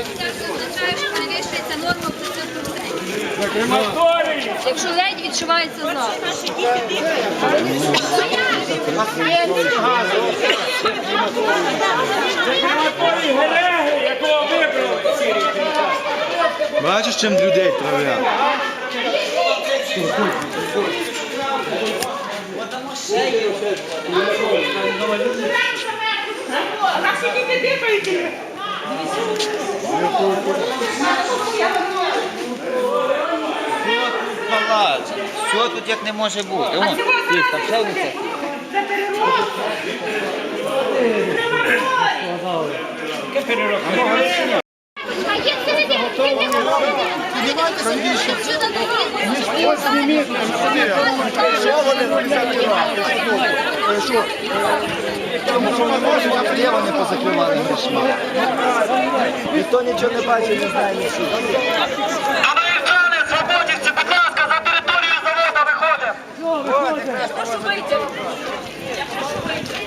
означає, що перевищується норма в 500%. Якщо ледь відчувається запах. Це крематорій Гелеги, якого вибрали ці рідні. Бачиш, чим людей травлять? палац. Все тут як не може бути. Вон, їх там ще один це. А є середина, є не тому що ми можемо а де вони позакривали грішма. Ніхто нічого не бачить, не знає нічого. Аналівчани, свободівці, будь ласка, за територію заводу виходимо. Прошу вийти. Я прошу вийти.